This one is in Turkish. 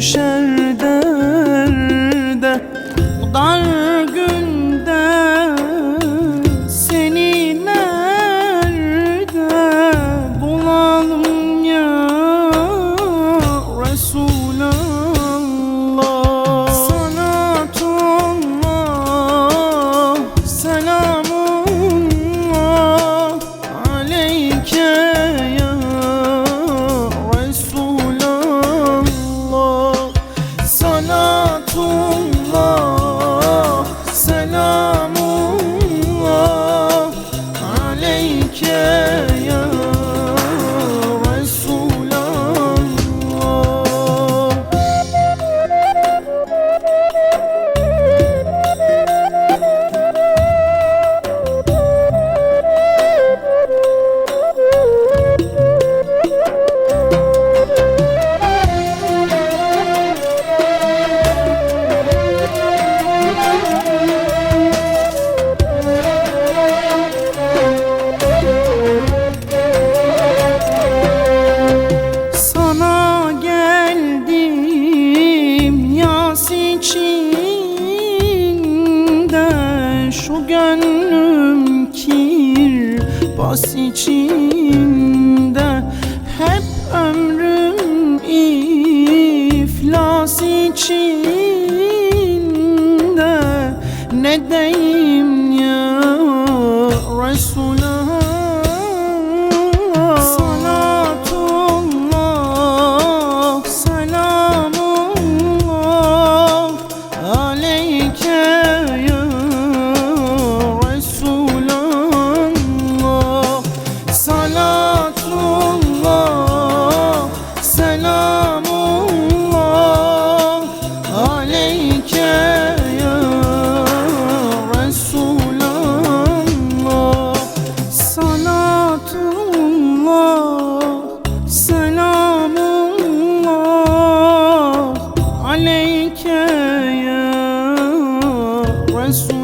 山 gönlüm kir bas içinde Hep ömrüm iflas içinde. Ne değil Christ